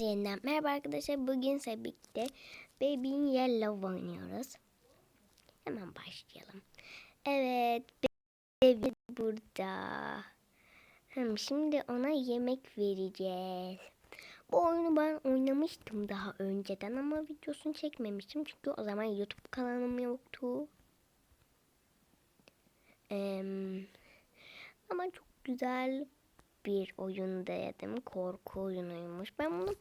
Yeniden merhaba arkadaşlar. Bugün size Baby in Yellow oynuyoruz. Hemen başlayalım. Evet. Baby burada. Şimdi ona yemek vereceğiz. Bu oyunu ben oynamıştım daha önceden ama videosunu çekmemiştim. Çünkü o zaman YouTube kanalım yoktu. Ee, ama çok güzel bir oyun dedim. Korku oyunuymuş. Ben bunu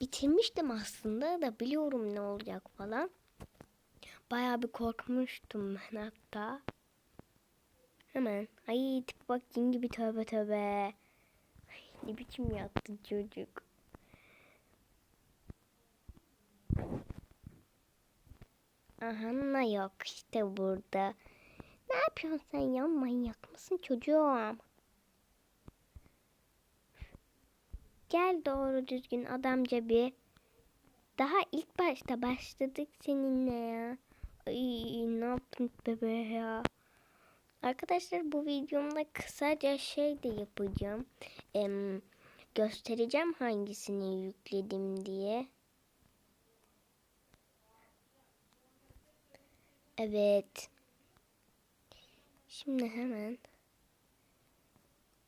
bitirmiştim aslında da biliyorum ne olacak falan. Bayağı bir korkmuştum ben hatta. Hemen. Ay tip bak cin gibi tövbe tövbe. Ay, ne biçim yattı çocuk. Aha yok işte burada. Ne yapıyorsun sen ya manyak mısın çocuğum? Gel doğru düzgün adamca bir. Daha ilk başta başladık seninle ya. Ay ne yaptın bebe ya. Arkadaşlar bu videomda kısaca şey de yapacağım. Em, göstereceğim hangisini yükledim diye. Evet. Şimdi hemen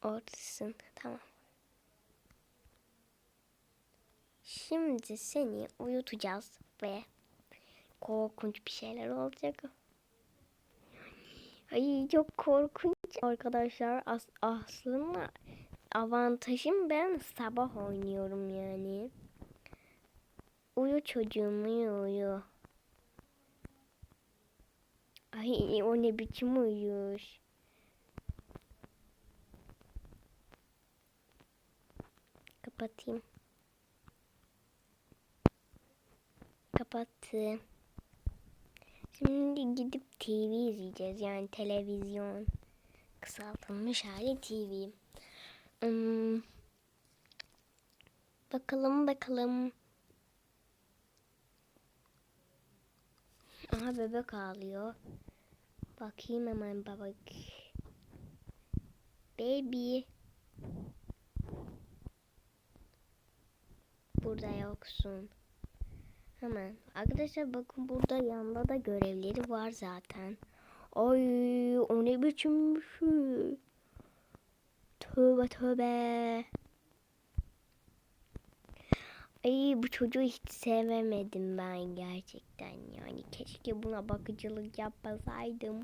ortasın. Tamam. Şimdi seni uyutacağız ve korkunç bir şeyler olacak. Ay çok korkunç arkadaşlar. As aslında avantajım ben sabah oynuyorum yani. Uyu çocuğum uyu uyu. Ay o ne biçim uyuyor. Kapatayım. Kapattım. Şimdi gidip TV izleyeceğiz. Yani televizyon. Kısaltılmış hali TV. Hmm. Bakalım bakalım. Aha bebek ağlıyor. Bakayım hemen bebek. Baby. Burada yoksun. Hemen. Arkadaşlar bakın burada yanında da görevleri var zaten. Ay o ne biçim şey. Tövbe tövbe. Ay bu çocuğu hiç sevemedim ben gerçekten yani. Keşke buna bakıcılık yapmasaydım.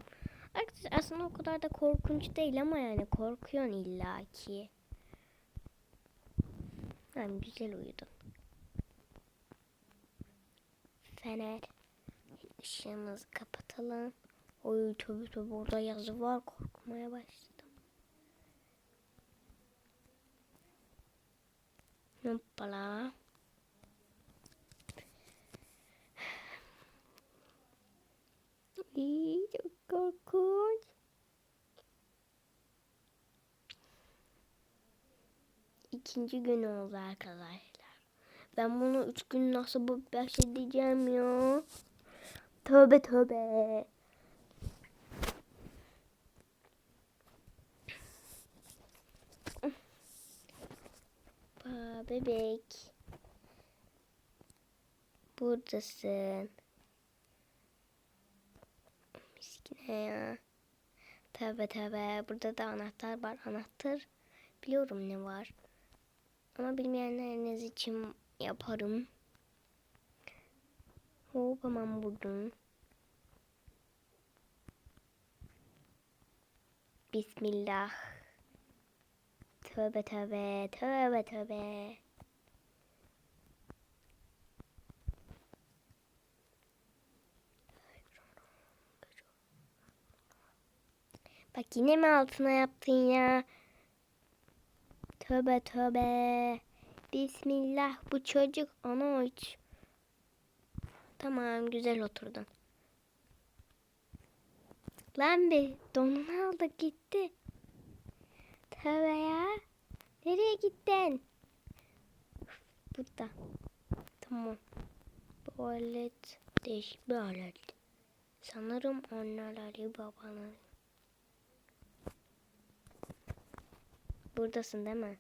Arkadaşlar aslında o kadar da korkunç değil ama yani korkuyorsun illaki. Yani güzel uyudun. Fener. Işığımızı kapatalım. Oy tövbe tövbe orada yazı var. Korkmaya başladım. Hoppala. İyi, çok korkunç. İkinci gün oldu arkadaşlar. Ben bunu üç gün nasıl bu baş edeceğim ya? Tövbe tövbe. Aa, bebek. Buradasın. Miskine ya. Tövbe tövbe. Burada da anahtar var. Anahtar biliyorum ne var. Ama bilmeyenleriniz için yaparım. Hop hemen buldum. Bismillah. Tövbe tövbe, tövbe tövbe. Bak yine mi altına yaptın ya? Tövbe tövbe. Bismillah bu çocuk onu uç. Tamam güzel oturdun. Lan bir donunu aldı gitti. Tövbe ya. Nereye gittin? Burada. Tamam. Bu alet değişik bir alet. Sanırım anneleri babaları. Buradasın değil mi?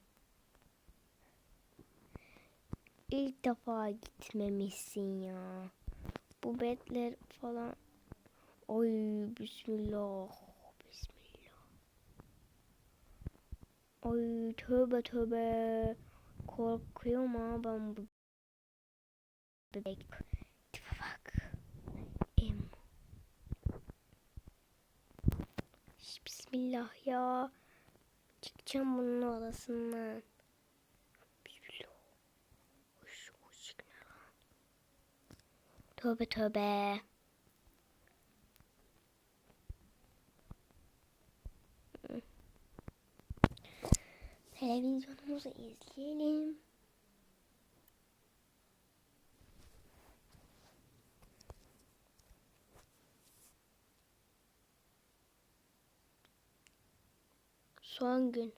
İlk defa gitmemişsin ya. Bu betler falan. Oy bismillah. Bismillah. Oy tövbe tövbe. Korkuyorum ha ben bu bebek. Tipe. Em. Bismillah ya. Çıkacağım bunun odasından. Bismillah. Hoş, hoş ne lan? Tövbe tövbe. Televizyonumuzu izleyelim. Son gün.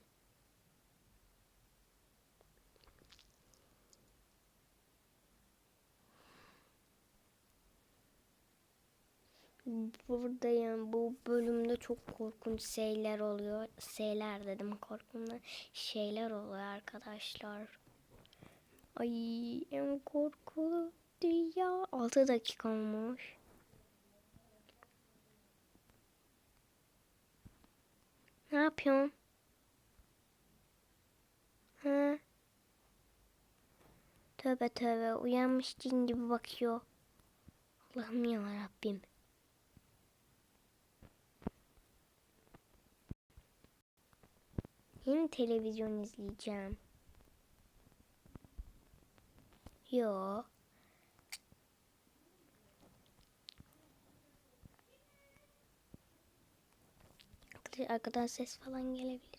Buradayım. Bu bölümde çok korkunç şeyler oluyor. Şeyler dedim korkunç şeyler oluyor arkadaşlar. Ay en korkulu dünya. 6 dakika olmuş. Ne yapıyorsun? Ha? Tövbe tövbe uyanmış cin gibi bakıyor. Allah'ım ya Rabbim. Yine televizyon izleyeceğim. Yo. Arkadan ses falan gelebilir.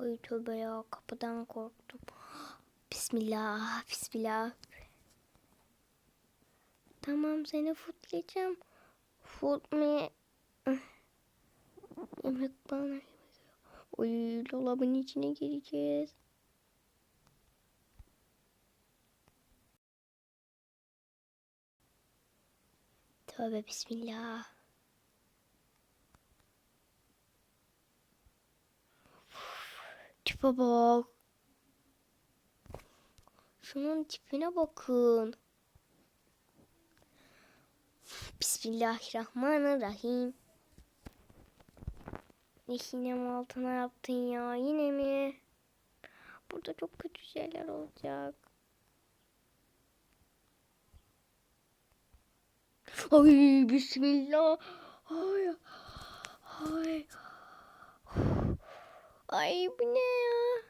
Ay tövbe ya kapıdan korktum. Bismillah, bismillah. Tamam seni futlayacağım. Fut me. Yemek bana yemek. Oy dolabın içine gireceğiz. Tövbe bismillah. Tipe bak. Şunun tipine bakın. Bismillahirrahmanirrahim. Ne sinem altına yaptın ya yine mi? Burada çok kötü şeyler olacak. Ay bismillah. Ay. Ay. Ay bu ne ya?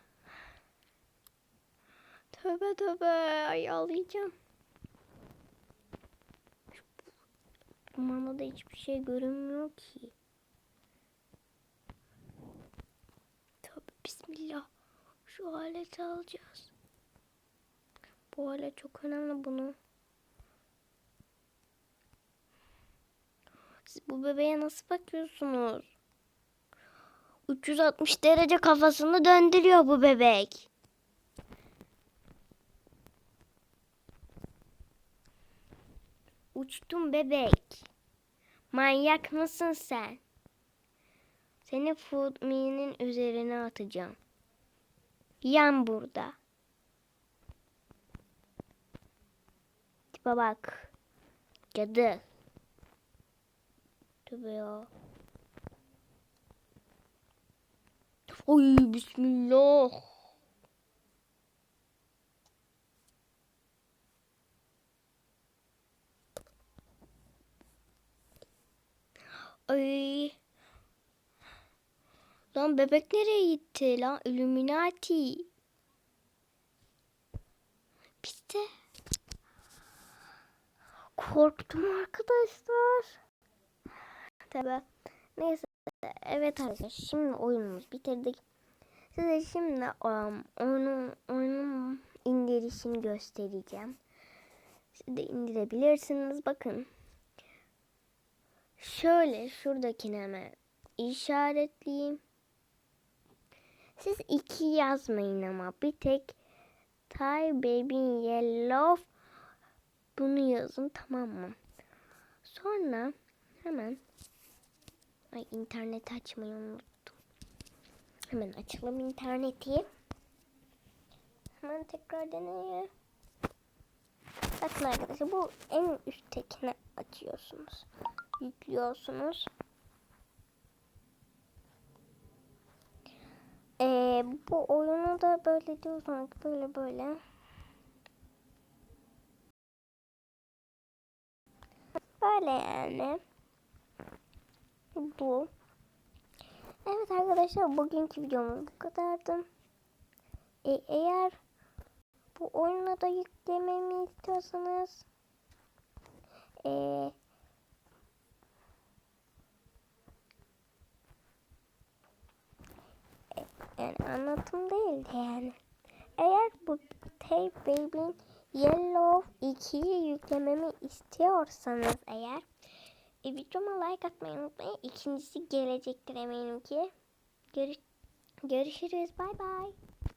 Tövbe tövbe. Ay ağlayacağım. Kumanda da hiçbir şey görünmüyor ki. Tövbe bismillah. Şu aleti alacağız. Bu alet çok önemli bunu. Siz bu bebeğe nasıl bakıyorsunuz? 360 derece kafasını döndürüyor bu bebek. Uçtum bebek. Manyak mısın sen? Seni Food Me'nin üzerine atacağım. Yan burada. Tipe bak. Cadı. Tövbe ya. Oy bismillah. Ay. Lan bebek nereye gitti lan? Illuminati. Bitti. Korktum arkadaşlar. Tabi. Neyse. Evet arkadaşlar. Şimdi oyunumuzu bitirdik. Size şimdi um, oyunun, oyunun indirişini göstereceğim. Siz de indirebilirsiniz. Bakın. Şöyle şuradakini hemen işaretleyeyim. Siz iki yazmayın ama bir tek Thai Baby Yellow bunu yazın tamam mı? Sonra hemen ay internet açmayı unuttum. Hemen açalım interneti. Hemen tekrar deneyelim. Bakın arkadaşlar bu en üsttekini açıyorsunuz. Yüklüyorsunuz. Ee, bu oyunu da böyle diyorsunuz böyle böyle. Böyle yani. Bu. Evet arkadaşlar bugünkü videomuz bu kadardı. E, eğer bu oyunu da yüklememi istiyorsanız e, yani anlatım değildi yani. Eğer bu Tape Baby'in Yellow 2'yi yüklememi istiyorsanız eğer e, videoma like atmayı unutmayın. İkincisi gelecektir eminim ki. Görüş görüşürüz. Bay bay.